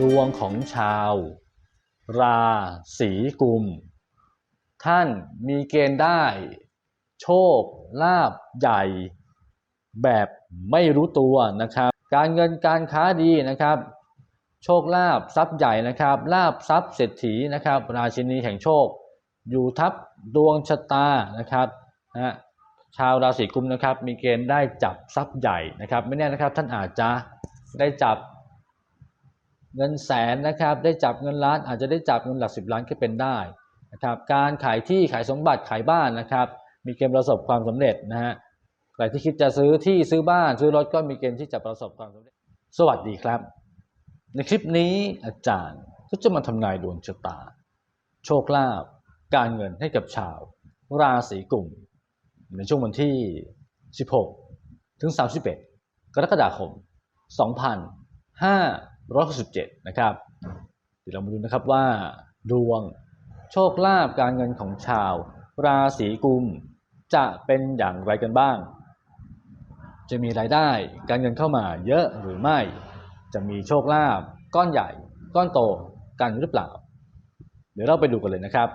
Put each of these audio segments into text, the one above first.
ดวงของชาว ราศีกุม ท่านมีเกณฑ์ได้ โชคลาภใหญ่ แบบไม่รู้ตัวนะครับ การเงินการค้าดีนะครับ โชคลาภทรัพย์ใหญ่นะครับลาภทรัพย์เศรษฐีนะครับ ราชินีแห่งโชค อยู่ทับดวงชะตานะครับนะชาวราศีกุมนะครับ มีเกณฑ์ได้จับทรัพย์ใหญ่นะครับ ไม่แน่นะครับท่านอาจจะได้จับ เงินแสนนะครับ ได้จับเงินล้านอาจจะได้จับเงินหลักสิบล้านก็เป็นได้นะครับ การขายที่ขายสมบัติขายบ้านนะครับ มีเกณฑ์ประสบความสำเร็จนะฮะใครที่คิดจะซื้อที่ซื้อบ้านซื้อรถก็มีเกณฑ์ที่จะประสบความสำเร็จ สวัสดีครับ ในคลิปนี้อาจารย์ก็จะมาทำนายดวงชะตา โชคลาภการเงินให้กับชาว ราศีกุมในช่วงวันที่ 16 ถึง 31 กรกฎาคม 2 5 107นะครับ เดี๋ยวเรามาดูนะครับว่า ดวงโชคลาภการเงินของชาว ราศีกุม จะเป็นอย่างไรกันบ้าง จะมีรายได้การเงินเข้ามาเยอะหรือไม่ จะมีโชคลาภก้อนใหญ่ ก้อนโตกันหรือเปล่า เดี๋ยวเราไปดูกันเลยนะครับ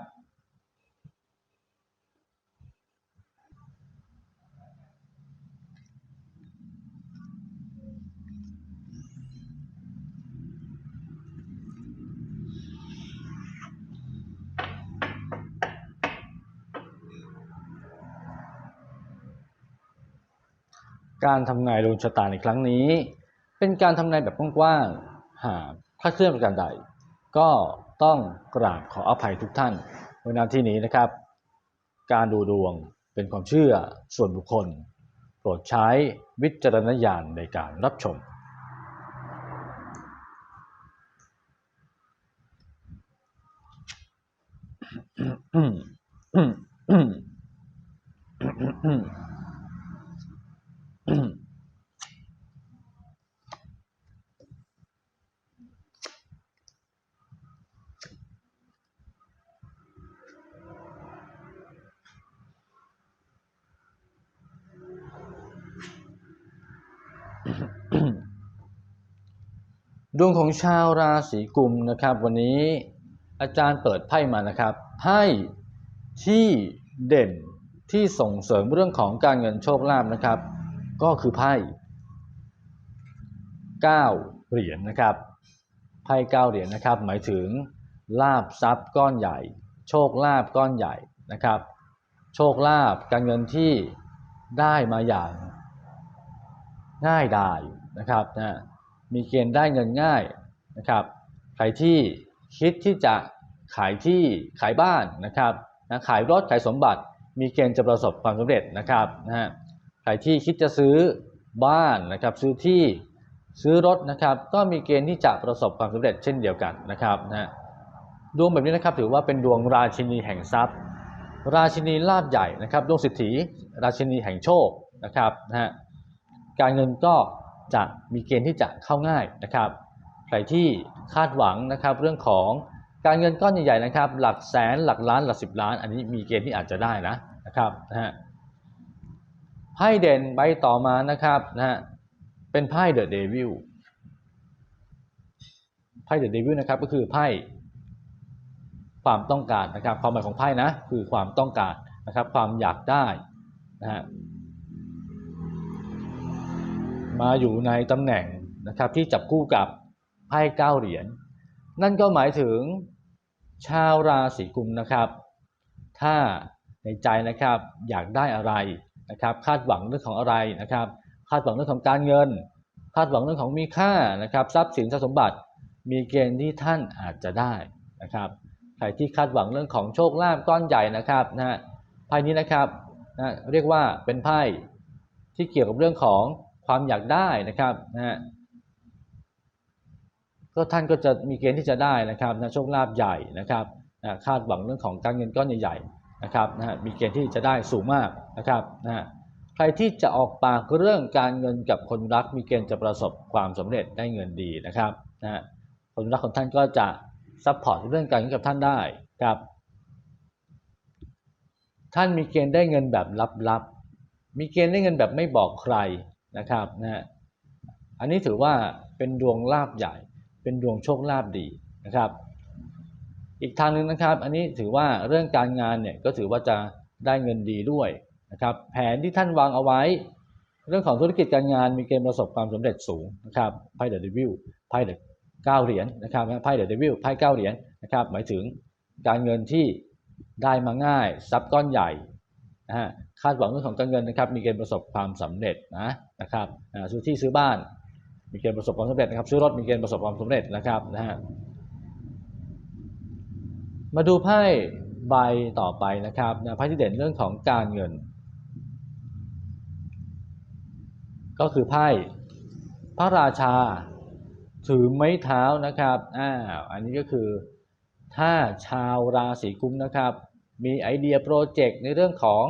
การทำนายดวงชะตาในครั้งนี้ เป็นการทำนายแบบกว้างๆหากคลาดเคลื่อนประการใด ก็ต้องกราบขออภัยทุกท่านในนาที่นี้นะครับ การดูดวงเป็นความเชื่อส่วนบุคคล โปรดใช้วิจารณญาณในการรับชม ดวงของชาวราศีกุมนะครับ วันนี้อาจารย์เปิดไพ่มานะครับไพ่ที่เด่นที่ส่งเสริมเรื่องของการเงินโชคลาภนะครับ ก็คือไพ่9เหรียญนะครับไพ่9เหรียญนะครับ หมายถึงลาบทรัพย์ก้อนใหญ่ โชคลาภก้อนใหญ่นะครับ โชคลาภการเงินที่ได้มาอย่างง่ายดายนะครับนะมีเกณฑ์ได้เงินง่ายนะครับใครที่คิดที่จะขายที่ขายบ้านนะครับนะขายรถขายสมบัติ มีเกณฑ์จะประสบความสำเร็จนะครับนะฮะ ใครที่คิดจะซื้อบ้านนะครับซื้อที่ซื้อรถนะครับก็มีเกณฑ์ที่จะประสบความสำเร็จเช่นเดียวกันนะครับนะฮะดวงแบบนี้นะครับถือว่าเป็นดวงราชินีแห่งทรัพย์ ราชินีลาภใหญ่นะครับดวงสิทธิราชินีแห่งโชคนะครับนะฮะการเงินก็จะมีเกณฑ์ที่จะเข้าง่ายนะครับใครที่คาดหวังนะครับเรื่องของการเงินก้อนใหญ่ๆนะครับ หลักแสนหลักล้านหลักสิบล้าน อันนี้มีเกณฑ์ที่อาจจะได้นะนะครับนะฮะ ไพ่เด่นใบต่อมานะครับนะฮะเป็นไพ่เดอะเดวิลไพ่เดอะเดวิลนะครับก็คือไพ่ความต้องการนะครับ ความหมายของไพ่นะคือความต้องการนะครับ ความอยากได้นะฮะมาอยู่ในตำแหน่งนะครับที่จับคู่กับไพ่เก้าเหรียญนั่นก็หมายถึงชาวราศีกุมนะครับ ถ้าในใจนะครับอยากได้อะไร นะครับคาดหวังเรื่องของอะไรนะครับ คาดหวังเรื่องของการเงิน คาดหวังเรื่องของมีค่านะครับทรัพย์สินทรัพย์สมบัติ มีเกณฑ์ที่ท่านอาจจะได้นะครับใครที่คาดหวังเรื่องของโชคลาภก้อนใหญ่นะครับนะฮะไพ่นี้นะครับนะเรียกว่าเป็นไพ่ที่เกี่ยวกับเรื่องของความอยากได้นะครับนะฮะก็ท่านก็จะมีเกณฑ์ที่จะได้นะครับนะโชคลาภใหญ่นะครับนะคาดหวังเรื่องของการเงินก้อนใหญ่ๆ นะครับนะฮะมีเกณฑ์ที่จะได้สูงมากนะครับนะฮะใครที่จะออกปากเรื่องการเงินกับคนรักมีเกณฑ์จะประสบความสำเร็จได้เงินดีนะครับนะฮะคนรักของท่านก็จะซัพพอร์ตเรื่องการเงินกับท่านได้ครับ ท่านมีเกณฑ์ได้เงินแบบลับๆ มีเกณฑ์ได้เงินแบบไม่บอกใครนะครับนะฮะอันนี้ถือว่าเป็นดวงลาภใหญ่ เป็นดวงโชคลาภดีนะครับ อีกทางหนึ่งนะครับ อันนี้ถือว่าเรื่องการงานเนี่ยก็ถือว่าจะได้เงินดีด้วยนะครับแผนที่ท่านวางเอาไว้ เรื่องของธุรกิจการงานมีเกณฑ์ประสบความสำเร็จสูงนะครับไพ่เดอะเดวิลไพ่เดอะเก้าเหรียญนะครับไพ่เดอะเดวิลไพ่เก้าเหรียญนะครับหมายถึงการเงินที่ได้มาง่ายทรัพย์ก้อนใหญ่นะฮะคาดหวังเรื่องของการเงินนะครับมีเกณฑ์ประสบความสำเร็จนะนะครับซื้อที่ซื้อบ้าน มีเกณฑ์ประสบความสำเร็จนะครับซื้อรถมีเกณฑ์ประสบความสำเร็จนะครับนะฮะ มาดูไพ่ใบต่อไปนะครับนะไพ่ที่เด่นเรื่องของการเงิน ก็คือไพ่พระราชาถือไม้เท้านะครับอ้าวอันนี้ก็คือถ้าชาวราศีกุมนะครับ มีไอเดียโปรเจกต์ในเรื่องของ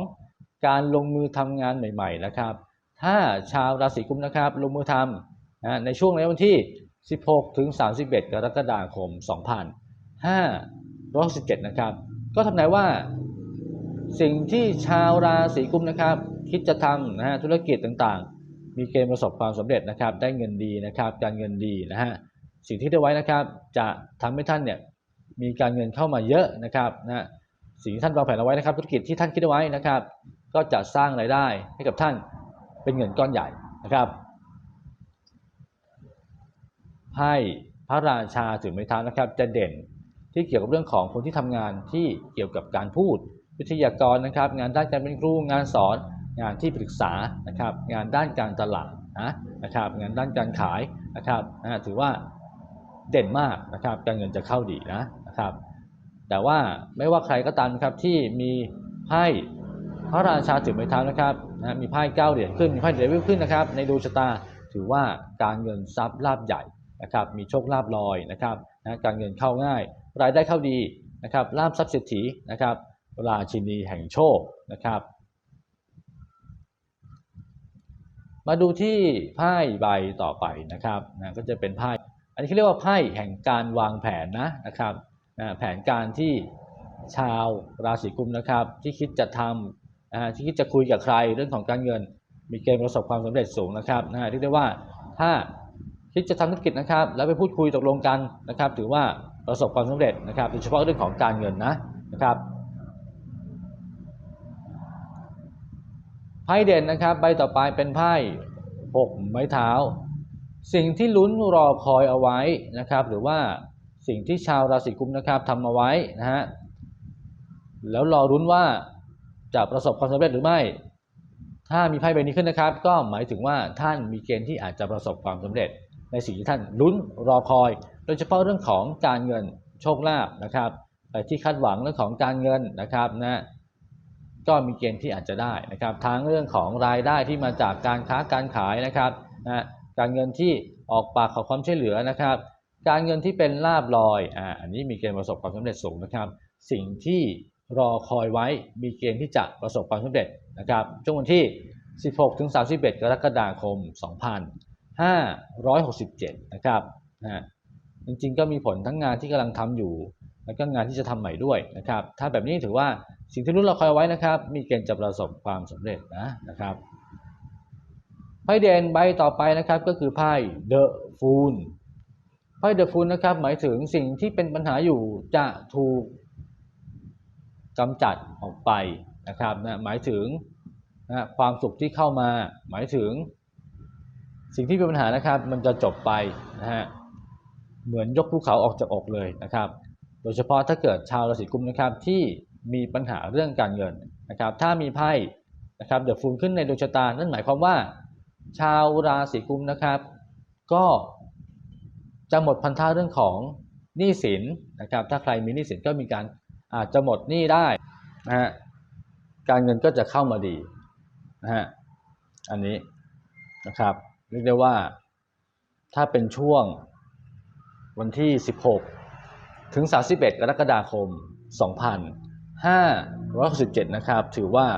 การลงมือทำงานใหม่ ๆ นะครับ ถ้าชาวราศีกุมนะครับ ลงมือทำนะในช่วงในวันที่ 16 ถึง 31 กรกฎาคม 2567นะครับ ก็ทำนายว่าสิ่งที่ชาวราศีกุมนะครับ คิดจะทำนะฮะธุรกิจต่างๆ มีเกณฑ์ประสบความสำเร็จนะครับ ได้เงินดีนะครับ การเงินดีนะฮะสิ่งที่ได้ไว้นะครับ จะทำให้ท่านเนี่ยมีการเงินเข้ามาเยอะนะครับนะสิ่งที่ท่านวางแผนเอาไว้นะครับธุรกิจที่ท่านคิดเอาไว้นะครับ ก็จะสร้างรายได้ให้กับท่านเป็นเงินก้อนใหญ่นะครับไพ่พระราชาถือไม้เท้านะครับ จะเด่น ที่เกี่ยวกับเรื่องของคนที่ทำงานที่เกี่ยวกับการพูด วิทยากรนะครับ งานด้านการเป็นครูงานสอน งานที่ปรึกษานะครับ งานด้านการตลาดนะนะครับ งานด้านการขายนะครับนะถือว่าเด่นมากนะครับการเงินจะเข้าดีนะนะครับ แต่ว่าไม่ว่าใครก็ตามครับที่มีไพ่พระราชาถือไม้เท้านะครับนะมีไพ่เก้าเหรียญขึ้นมีไพ่เดวิลขึ้นนะครับ ในดวงชะตาถือว่าการเงินทรัพย์ลาบใหญ่นะครับ มีโชคลาภลอยนะครับนะการเงินเข้าง่าย รายได้เข้าดีนะครับล่าบทรัพย์เศรษฐีนะครับราชินีแห่งโชคนะครับ มาดูที่ไพ่ใบต่อไปนะครับนะก็จะเป็นไพ่อันนี้เขาเรียกว่าไพ่แห่งการวางแผนนะนะครับนะแผนการที่ชาวราศีกุมนะครับ ที่คิดจะทำนะฮะที่คิดจะคุยกับใครเรื่องของการเงิน มีเกณฑ์ประสบความสำเร็จสูงนะครับนะฮะเรียกได้ว่าถ้า คิดจะทำธุรกิจนะครับ แล้วไปพูดคุยตกลงกันนะครับ ถือว่าประสบความสำเร็จนะครับโดยเฉพาะเรื่องของการเงินนะนะครับไพ่เด่นนะครับ ใบต่อไปเป็นไพ่หกไม้เท้า สิ่งที่ลุ้นรอคอยเอาไว้นะครับ หรือว่าสิ่งที่ชาวราศีกุมนะครับทำเอาไว้นะฮะแล้วรอรุ้นว่าจะประสบความสำเร็จหรือไม่ ถ้ามีไพ่ใบนี้ขึ้นนะครับ ก็หมายถึงว่าท่านมีเกณฑ์ที่อาจจะประสบความสำเร็จ ในสิ่งที่ท่านลุ้นรอคอย โดยเฉพาะเรื่องของการเงินโชคลาภนะครับแต่ที่คาดหวังเรื่องของการเงินนะครับนะก็มีเกณฑ์ที่อาจจะได้นะครับทั้งเรื่องของรายได้ที่มาจากการค้าการขายนะครับนะการเงินที่ออกปากขอความช่วยเหลือนะครับ การเงินที่เป็นลาบลอยอ่าอันนี้มีเกณฑ์ประสบความสำเร็จสูงนะครับ สิ่งที่รอคอยไว้มีเกณฑ์ที่จะประสบความสำเร็จนะครับช่วงวันที่ 16ถึง31 กรกฎาคม 567 นะครับนะจริงๆ ก็มีผลทั้งงานที่กำลังทำอยู่ แล้วก็งานที่จะทำใหม่ด้วยนะครับ ถ้าแบบนี้ถือว่าสิ่งที่รุ่นเราคอยไว้นะครับ มีเกณฑ์จะประสบความสำเร็จนะนะครับไพ่เด่นใบต่อไปนะครับก็คือไพ่เดอะฟูลไพ่เดอะฟูลนะครับหมายถึงสิ่งที่เป็นปัญหาอยู่จะถูกกำจัดออกไปนะครับนะหมายถึงนะความสุขที่เข้ามา หมายถึง สิ่งที่เป็นปัญหานะครับ มันจะจบไปนะฮะเหมือนยกภูเขาออกจากอกเลยนะครับ โดยเฉพาะถ้าเกิดชาวราศีกุมนะครับที่มีปัญหาเรื่องการเงินนะครับ ถ้ามีไพ่นะครับเดือะฟูลขึ้นในดวงชะตา นั่นหมายความว่า ชาวราศีกุมนะครับ ก็จะหมดพันธะเรื่องของหนี้สินนะครับ ถ้าใครมีหนี้สินก็มีการอาจจะหมดหนี้ได้นะฮะการเงินก็จะเข้ามาดีนะฮะอันนี้นะครับ เรียกได้ว่า ถ้าเป็นช่วงวันที่ 16 ถึง 31 กรกฎาคม 2567 นะครับ ถือว่า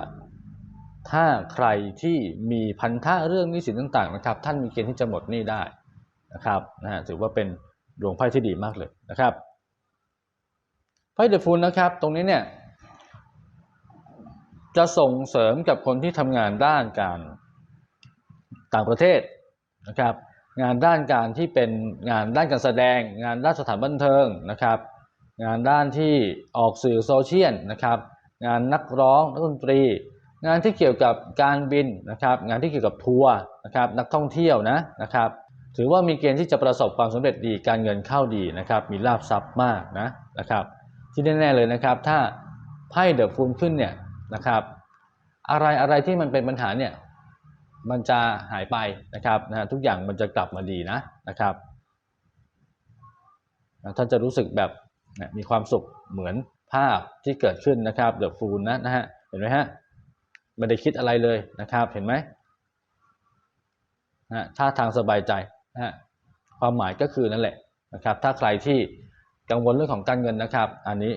ถ้าใครที่มีพันธะเรื่องนี้สินต่าง ๆ นะครับ ท่านมีเกณฑ์ที่จะหมดหนี้ได้นะครับนะฮะถือว่าเป็นดวงไพ่ที่ดีมากเลยนะครับไพ่เดฟูลนะครับ ตรงนี้เนี่ยจะส่งเสริมกับคนที่ทำงานด้านการต่างประเทศ นะครับงานด้านการที่เป็นงานด้านการแสดง งานด้านสถานบันเทิงนะครับงานด้านที่ออกสื่อโซเชียลนะครับงานนักร้องนักดนตรี งานที่เกี่ยวกับการบินนะครับงานที่เกี่ยวกับทัวร์นะครับนักท่องเที่ยวนะนะครับถือว่ามีเกณฑ์ที่จะประสบความสำเร็จดีการเงินเข้าดีนะครับมีลาบทรัพย์มากนะนะครับที่แน่ๆเลยนะครับถ้าไพ่เดอะฟูลขึ้นเนี่ยนะครับอะไรอะไรที่มันเป็นปัญหาเนี่ย มันจะหายไปนะครับนะฮะทุกอย่างมันจะกลับมาดีนะนะครับท่านจะรู้สึกแบบนะมีความสุขเหมือนภาพที่เกิดขึ้นนะครับเดอะฟูลนะนะฮะเห็นไหมฮะไม่ได้คิดอะไรเลยนะครับเห็นไหมนะท่าทางสบายใจนะฮะความหมายก็คือนั่นแหละนะครับ ถ้าใครที่กังวลเรื่องของการเงินนะครับ อันนี้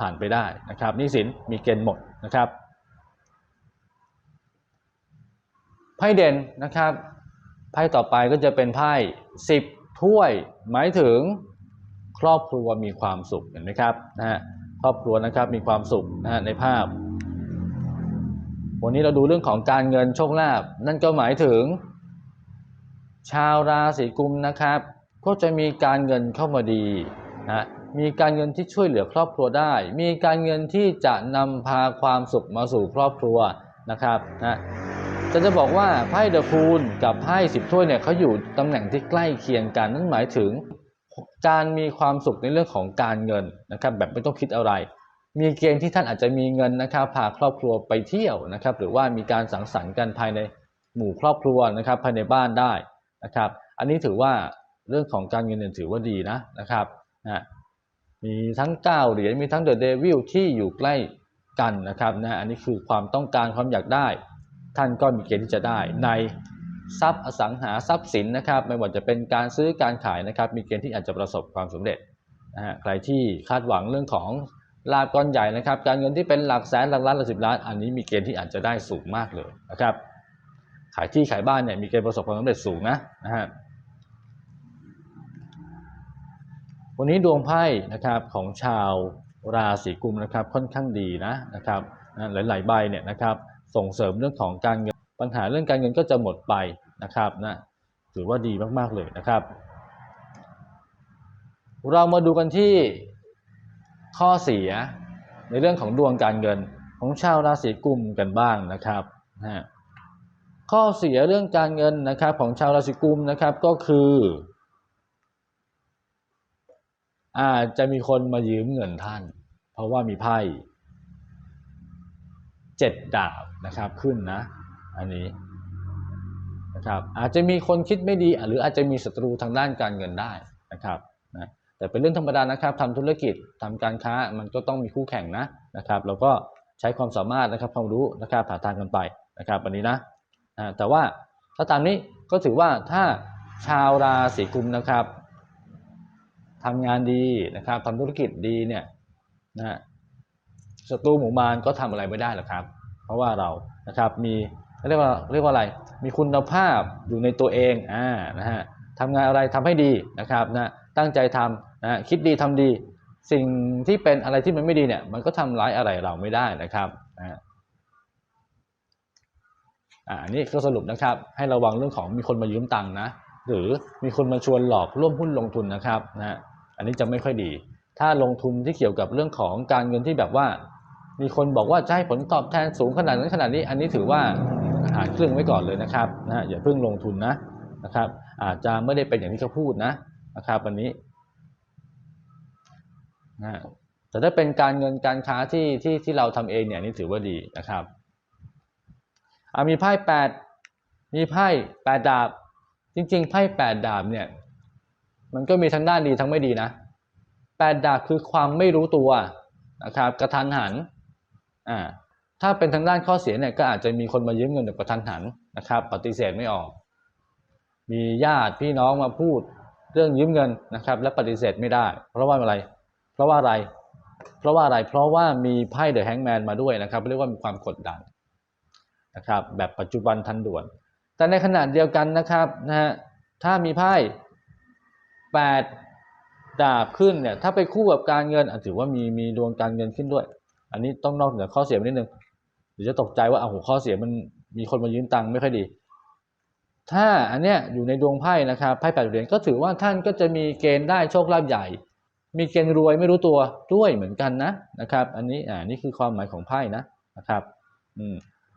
ผ่านไปได้นะครับนี่สินมีเกณฑ์หมดนะครับ ไพ่เด่นนะครับไพ่ต่อไปก็จะเป็นไพ่สิบถ้วย หมายถึงครอบครัวมีความสุขเห็นไหมครับนะฮะครอบครัวนะครับมีความสุขนะฮะในภาพ วันนี้เราดูเรื่องของการเงินโชคลาภนั่นก็หมายถึง ชาวราศีกุมนะครับ ก็จะมีการเงินเข้ามาดีนะมีการเงินที่ช่วยเหลือครอบครัวได้ มีการเงินที่จะนำพาความสุขมาสู่ครอบครัวนะครับนะ จะจะบอกว่าไพ่เดอะฟูลกับไพ่สิบถ้วยเนี่ยเขาอยู่ตำแหน่งที่ใกล้เคียงกัน นั่นหมายถึงการมีความสุขในเรื่องของการเงินนะครับแบบไม่ต้องคิดอะไร มีเกณฑ์ที่ท่านอาจจะมีเงินนะครับพาครอบครัวไปเที่ยวนะครับหรือว่ามีการสังสรรค์กันภายในหมู่ครอบครัวนะครับภายในบ้านได้นะครับ อันนี้ถือว่าเรื่องของการเงินเนี่ยถือว่าดีนะนะครับนะมีทั้ง9เหรียญมีทั้งเดอะเดวิลที่อยู่ใกล้กันนะครับนะอันนี้คือความต้องการความอยากได้ ท่านก็มีเกณฑ์ที่จะได้ในทรัพย์อสังหาทรัพย์สินนะครับ ไม่ว่าจะเป็นการซื้อการขายนะครับ มีเกณฑ์ที่อาจจะประสบความสำเร็จนะฮะใครที่คาดหวังเรื่องของลาบก้อนใหญ่นะครับ การเงินที่เป็นหลักแสนหลักล้านหลักสิบล้าน อันนี้มีเกณฑ์ที่อาจจะได้สูงมากเลยนะครับ ขายที่ขายบ้านเนี่ยมีเกณฑ์ประสบความสำเร็จสูงนะนะฮะวันนี้ดวงไพ่นะครับของชาวราศีกุมนะครับค่อนข้างดีนะนะครับหลายๆใบเนี่ยนะครับ ส่งเสริมเรื่องของการเงินปัญหาเรื่องการเงินก็จะหมดไปนะครับนะถือว่าดีมากๆเลยนะครับ เรามาดูกันที่ข้อเสียในเรื่องของดวงการเงินของชาวราศีกุมกันบ้างนะครับนะข้อเสียเรื่องการเงินนะครับของชาวราศีกุมนะครับก็คือ อาจจะมีคนมายืมเงินท่าน เพราะว่ามีไพ่ เจ็ดดาบนะครับขึ้นนะ อันนี้นะครับอาจจะมีคนคิดไม่ดี หรืออาจจะมีศัตรูทางด้านการเงินได้นะครับนะแต่เป็นเรื่องธรรมดานะครับทำธุรกิจทำการค้ามันก็ต้องมีคู่แข่งนะนะครับแล้วก็ใช้ความสามารถนะครับความรู้นะครับผ่าทางกันไปนะครับอันนี้นะอ่าแต่ว่าถ้าตามนี้ก็ถือว่าถ้าชาวราศีกุมนะครับทำงานดีนะครับทำธุรกิจดีเนี่ยนะ ศัตรูหมู่มารก็ทำอะไรไม่ได้หรอกครับ เพราะว่าเรานะครับมีเรียกว่าเรียกว่าอะไรมีคุณภาพอยู่ในตัวเองอ่านะฮะทำงานอะไรทำให้ดีนะครับนะตั้งใจทำนะคิดดีทำดี สิ่งที่เป็นอะไรที่มันไม่ดีเนี่ยมันก็ทำร้ายอะไรเราไม่ได้นะครับนะอ่านี่ก็สรุปนะครับ ให้ระวังเรื่องของมีคนมายืมตังค์นะหรือมีคนมาชวนหลอกร่วมหุ้นลงทุนนะครับนะฮะอันนี้จะไม่ค่อยดี ถ้าลงทุนที่เกี่ยวกับเรื่องของการเงินที่แบบว่า มีคนบอกว่าจะให้ผลตอบแทนสูงขนาดนั้นขนาดนี้ อันนี้ถือว่าหาเครื่องไว้ก่อนเลยนะครับนะอย่าเพิ่งลงทุนนะนะครับ อาจจะไม่ได้เป็นอย่างที่เขาพูดนะนะครับวันนี้นะแต่ถ้าเป็นการเงินการค้าที่ที่ที่เราทำเองเนี่ยนี่ถือว่าดีนะครับอามีไพ่แปดมีไพ่แปดดาบ จริง ๆ ไพ่แปดดาบเนี่ย มันก็มีทั้งด้านดีทั้งไม่ดีนะแปดดาบคือความไม่รู้ตัวนะครับ กระทันหัน อ่าถ้าเป็นทางด้านข้อเสียเนี่ยก็อาจจะมีคนมายืมเงินแบบกระทันหันนะครับ ปฏิเสธไม่ออก มีญาติพี่น้องมาพูดเรื่องยืมเงินนะครับ และปฏิเสธไม่ได้ เพราะว่าอะไร เพราะว่าอะไร เพราะว่าอะไร เพราะว่ามีไพ่เดอะแฮงแมนมาด้วยนะครับเรียกว่ามีความกดดันนะครับแบบปัจจุบันทันด่วน แต่ในขณะเดียวกันนะครับนะฮะถ้ามีไพ่แปดดาบขึ้นเนี่ยถ้าไปคู่กับการเงินอาจถือว่ามีมีดวงการเงินขึ้นด้วย อันนี้ต้องนอกเหนือข้อเสียไปนิดนึงเดี๋ยวจะตกใจว่าอ้าวโหข้อเสียมันมีคนมายืมตังค์ไม่ค่อยดี ถ้าอันเนี้ยอยู่ในดวงไพ่นะครับไพ่แปดเหรียญก็ถือว่าท่านก็จะมีเกณฑ์ได้โชคลาภใหญ่ มีเกณฑ์รวยไม่รู้ตัวด้วยเหมือนกันนะนะครับ อันนี้อ่านี่คือความหมายของไพ่นะนะครับอืม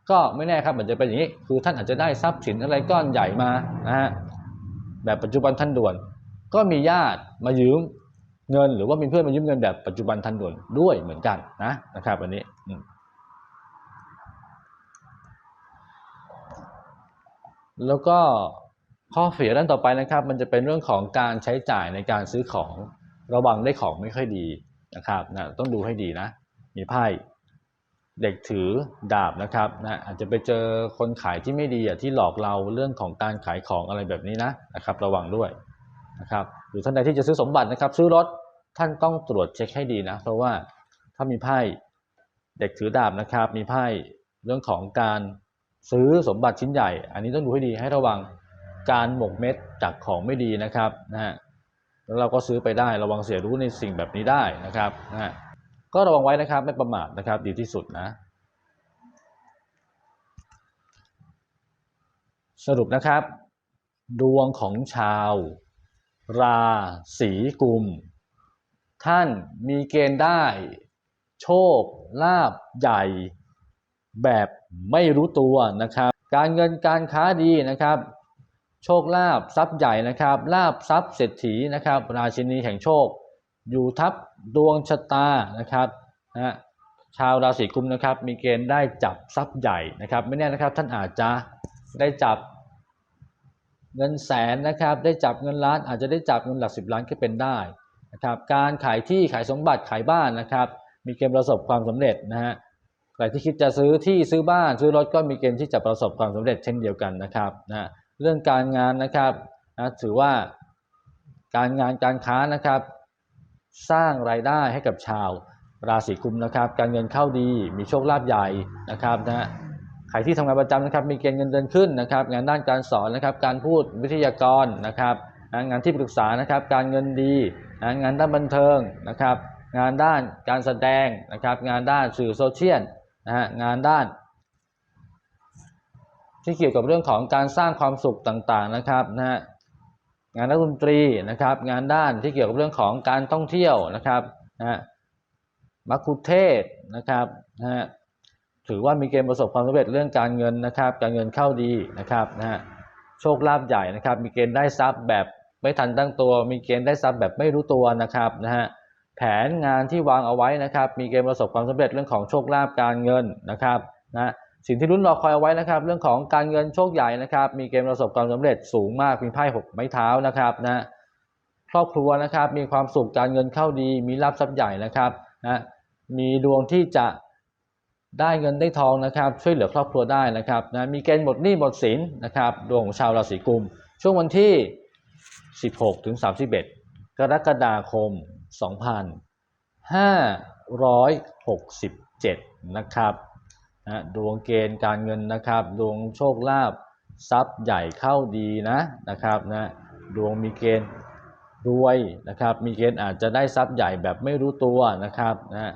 ก็ไม่แน่ครับมันจะเป็นอย่างนี้ คือท่านอาจจะได้ทรัพย์สินอะไรก้อนใหญ่มานะฮะแบบปัจจุบันทันด่วน ก็มีญาติมายืม เงินหรือว่ามีเพื่อนมายืมเงินแบบปัจจุบันทันด่วนด้วยเหมือนกันนะนะครับอันนี้แล้วก็ข้อเสียด้านต่อไปนะครับ มันจะเป็นเรื่องของการใช้จ่ายในการซื้อของระวังได้ของไม่ค่อยดีนะครับนะต้องดูให้ดีนะ มีไพ่เด็กถือดาบนะครับนะอาจจะไปเจอคนขายที่ไม่ดีอะที่หลอกเราเรื่องของการขายของอะไรแบบนี้นะนะครับ ระวังด้วย นะครับหรือท่านใดที่จะซื้อสมบัตินะครับ ซื้อรถท่านต้องตรวจเช็คให้ดีนะ เพราะว่าถ้ามีไพ่เด็กถือดาบนะครับ มีไพ่เรื่องของการซื้อสมบัติชิ้นใหญ่ อันนี้ต้องดูให้ดีให้ระวังการหมกเม็ดจากของไม่ดีนะครับนะฮะแล้วเราก็ซื้อไปได้ระวังเสียรู้ในสิ่งแบบนี้ได้นะครับนะฮะก็ระวังไว้นะครับไม่ประมาทนะครับ ดีที่สุดนะ สรุปนะครับ ดวงของชาว ราศีกุม ท่านมีเกณฑ์ได้ โชคลาภใหญ่ แบบไม่รู้ตัวนะครับ การเงินการค้าดีนะครับ โชคลาภทรัพย์ใหญ่นะครับลาภทรัพย์เศรษฐีนะครับ ราชินีแห่งโชค อยู่ทับดวงชะตานะครับนะฮะชาวราศีกุมนะครับ มีเกณฑ์ได้จับทรัพย์ใหญ่นะครับ ไม่แน่นะครับท่านอาจจะได้จับ เงินแสนนะครับได้จับเงินล้านอาจจะได้จับเงินหลักสิบล้านก็เป็นได้นะครับการขายที่ขายสมบัติขายบ้านนะครับมีเกณฑ์ประสบความสำเร็จนะฮะใครที่คิดจะซื้อที่ซื้อบ้านซื้อรถก็มีเกณฑ์ที่จะประสบความสำเร็จเช่นเดียวกันนะครับนะเรื่องการงานนะครับนะถือว่าการงานการค้านะครับ สร้างรายได้ให้กับชาวราศีกุมนะครับ การเงินเข้าดีมีโชคลาภใหญ่นะครับนะ ใครที่ทำงานประจำนะครับมีเกณฑ์เงินเดือนขึ้นนะครับ งานด้านการสอนนะครับ การพูดวิทยากรนะครับงานที่ปรึกษานะครับ การเงินดีงานด้านบันเทิงนะครับ งานด้านการแสดงนะครับ งานด้านสื่อโซเชียลนะฮะงานด้าน ที่เกี่ยวกับเรื่องของการสร้างความสุขต่างๆนะครับนะฮะงานนักดนตรีนะครับ งานด้านที่เกี่ยวกับเรื่องของการท่องเที่ยวนะครับนะฮะมัคคุเทศนะครับนะฮะ ถือว่ามีเกณฑ์ประสบความสำเร็จเรื่องการเงินนะครับ การเงินเข้าดีนะครับนะฮะโชคลาภใหญ่นะครับ มีเกณฑ์ได้ทรัพย์แบบไม่ทันตั้งตัว มีเกณฑ์ได้ทรัพย์แบบไม่รู้ตัวนะครับนะฮะแผนงานที่วางเอาไว้นะครับ มีเกณฑ์ประสบความสำเร็จเรื่องของโชคลาภการเงินนะครับนะสิ่งที่ลุ้นรอคอยเอาไว้นะครับ เรื่องของการเงินโชคใหญ่นะครับ มีเกณฑ์ประสบความสำเร็จสูงมากมีไพ่หกไม้เท้านะครับนะครอบครัวนะครับมีความสุขการเงินเข้าดี มีลาภทรัพย์ใหญ่นะครับนะมีดวงที่จะ ได้เงินได้ทองนะครับ ช่วยเหลือครอบครัวได้นะครับนะมีเกณฑ์หมดหนี้หมดสินนะครับดวงของชาวราศีกุม ช่วงวันที่ 16ถึง31 กรกฎาคม 2567 นะครับนะดวงเกณฑ์การเงินนะครับ ดวงโชคลาภทรัพย์ใหญ่เข้าดีนะนะครับนะดวงมีเกณฑ์รวยนะครับ มีเกณฑ์อาจจะได้ทรัพย์ใหญ่แบบไม่รู้ตัวนะครับนะ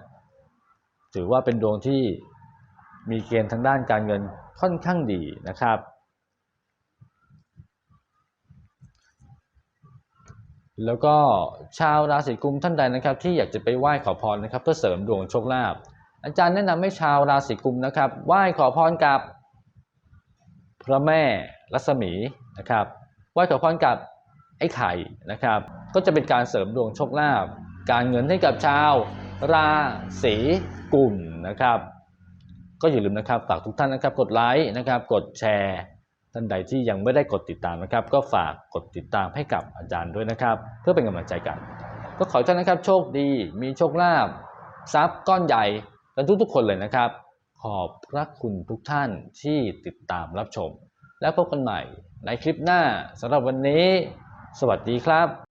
ถือว่าเป็นดวงที่ มีเกณฑ์ทางด้านการเงินค่อนข้างดีนะครับ แล้วก็ชาวราศีกุมท่านใดนะครับ ที่อยากจะไปไหว้ขอพรนะครับ เพื่อเสริมดวงโชคลาภอาจารย์แนะนำให้ชาวราศีกุมนะครับไหว้ขอพรกับพระแม่รัศมีนะครับไหว้ขอพรกับไอ้ไข่นะครับ ก็จะเป็นการเสริมดวงโชคลาภการเงินให้กับชาวราศีกุมนะครับ ก็อย่าลืมนะครับฝากทุกท่านนะครับกดไลค์นะครับกดแชร์ท่านใดที่ยังไม่ได้กดติดตามนะครับ ก็ฝากกดติดตามให้กับอาจารย์ด้วยนะครับ เพื่อเป็นกำลังใจกัน ก็ขอท่านนะครับ โชคดี มีโชคลาภทรัพย์ก้อนใหญ่กันทุกๆคนเลยนะครับ ขอบพระคุณทุกท่านที่ติดตามรับชม แล้วพบกันใหม่ในคลิปหน้าสำหรับวันนี้ สวัสดีครับ